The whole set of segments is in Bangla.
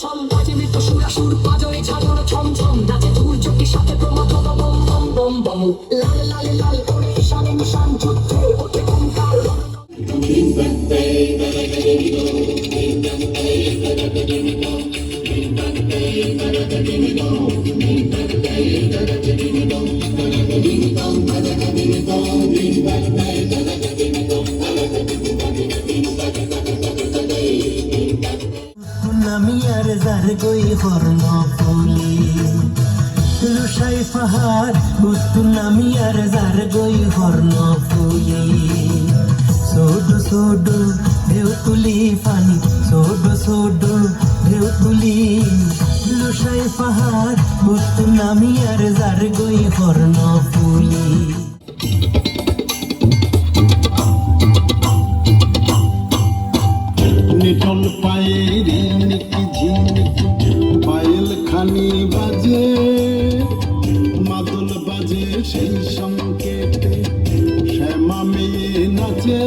ছম, বাজে মৃত সুরাসুর পাজরে ছাগল ছম ছম নাচে দূর চোখের সাথে প্রমাদ বম বম বম বম। লাল লাল লাল করে ঈশানে নিশান যুদ্ধে ওঠে ওঙ্কার নামি যার গই হর্ণ ফুলি। লুসাই পাহাড় উত্তু নামি আর যার গই হর্ণ ফুলি। সোডু সোডু ঢেউ তুলি পানি সোডু সোডু ঢেউ তুলি লুসাই পাহাড় উত্তু নামি আর যার গই হর্ণ ফুলি। নিটল পায়ে রিনিকি ঝিনিকি পায়েল খানি বাজে। মাদল বাজে সেই সংকেতে শ্যামা মেয়ে নাচে।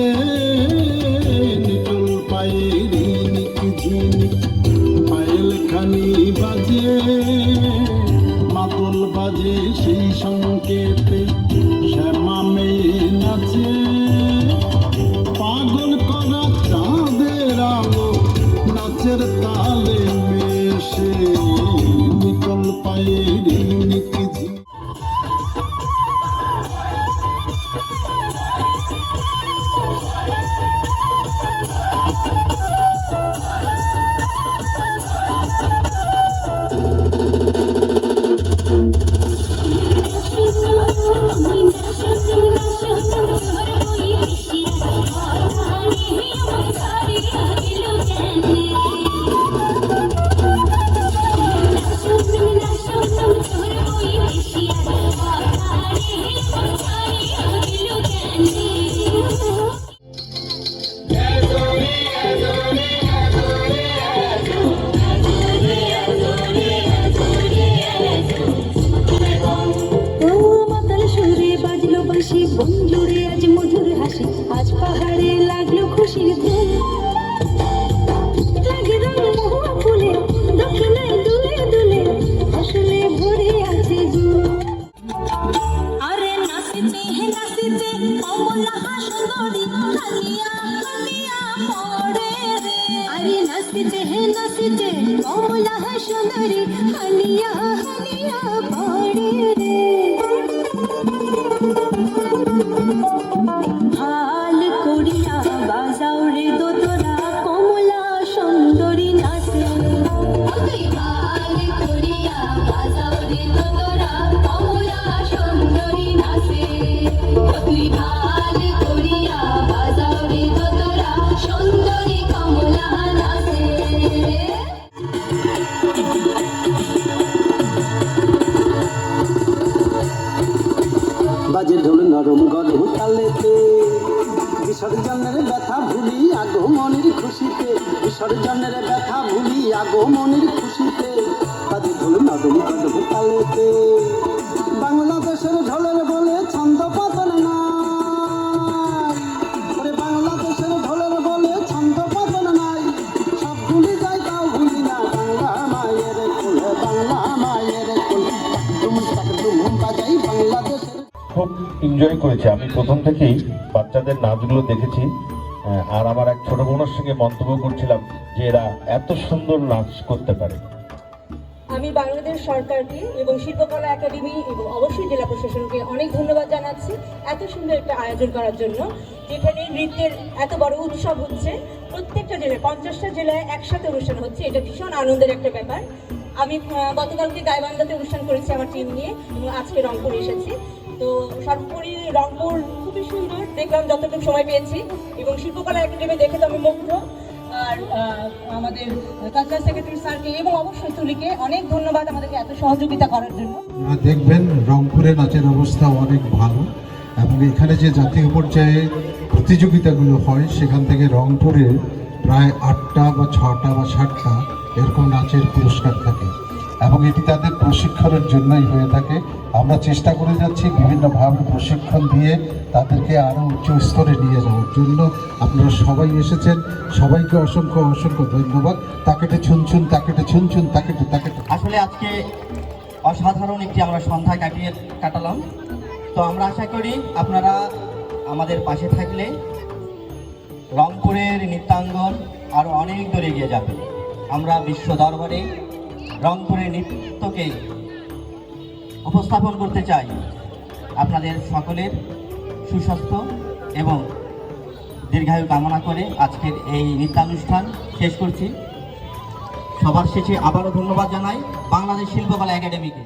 খানি বাজে। মাদল বাজে সেই সংকেতে শ্যামা মেয়ে নাচে। তালে মেশে নিকল পায়ে নাচিতে কমলা সুন্দরী হালিয়া হালিয়া পড়ে নরম গরম তালেতে বিসর্জনের ব্যথা ভুলি আগমনের খুশিতে। বিসর্জনের ব্যথা ভুলি আগমনের খুশিতে। কাজে ঢোল নরম গরম তালেতে বাংলাদেশের ঢোলের বলে ছন্দ খুব এনজয় করেছি। আমি প্রথম থেকেই বাচ্চাদের নাচগুলো দেখেছি আর আমার এক ছোট বোনের সঙ্গে মন্তব্য করছিলাম যে এরা এত সুন্দর নাচ করতে পারে। আমি বাংলাদেশ সরকারকে এবং শিল্পকলা একাডেমি এবং অবশ্যই জেলা প্রশাসনকে অনেক ধন্যবাদ জানাচ্ছি এত সুন্দর একটা আয়োজন করার জন্য, যেখানে নৃত্যের এত বড় উৎসব হচ্ছে। প্রত্যেকটা জেলায়, পঞ্চাশটা জেলায় একসাথে অনুষ্ঠান হচ্ছে, এটা ভীষণ আনন্দের একটা ব্যাপার। আমি গতকালকে গাইবান্ধাতে অনুষ্ঠান করেছি আমার টিম নিয়ে, এবং আজকে রংপুর এসেছি। তো সর্বোপরি রংপুর খুবই সুন্দর, দেখলাম যতটুকু সময় পেয়েছি, এবং শিল্পকলা একাডেমি দেখে তো আমি মুগ্ধ। আর আমাদের কালচার সেক্রেটারি স্যারকে এবং অবশ্যই তুলিকে অনেক ধন্যবাদ আমাদেরকে এত সহযোগিতা করার জন্য। দেখবেন রংপুরে নাচের অবস্থা অনেক ভালো, এবং এখানে যে জাতীয় পর্যায়ে প্রতিযোগিতাগুলো হয়, সেখান থেকে রংপুরে প্রায় আটটা বা ছটা বা সাতটা এরকম নাচের পুরস্কার থাকে। এবং এটি তাদের প্রশিক্ষণের জন্যই হয়ে থাকে। আমরা চেষ্টা করে যাচ্ছি বিভিন্নভাবে প্রশিক্ষণ দিয়ে তাদেরকে আরও উচ্চ স্তরে নিয়ে যাওয়ার জন্য। আপনারা সবাই এসেছেন। সবাইকে অসংখ্য অসংখ্য ধন্যবাদ। তাকেটে ছুনছুন তাকেটে ছুনছুন তাকেটে তাকেটে। আসলে আজকে অসাধারণ একটি আমরা সন্ধ্যা কাটিয়ে কাটালাম। তো আমরা আশা করি আপনারা আমাদের পাশে থাকলে রংপুরের নৃত্যাঙ্গন আরও অনেক দূর এগিয়ে যাবে। আমরা বিশ্ব দরবারে রংপুরের নৃত্যকে উপস্থাপন করতে চাই আপনাদের সকলের সুস্বাস্থ্য এবং দীর্ঘায়ু কামনা করে আজকের এই নৃত্যানুষ্ঠান শেষ করছি। সবার শেষে আবারও ধন্যবাদ জানাই বাংলাদেশ শিল্পকলা একাডেমিকে।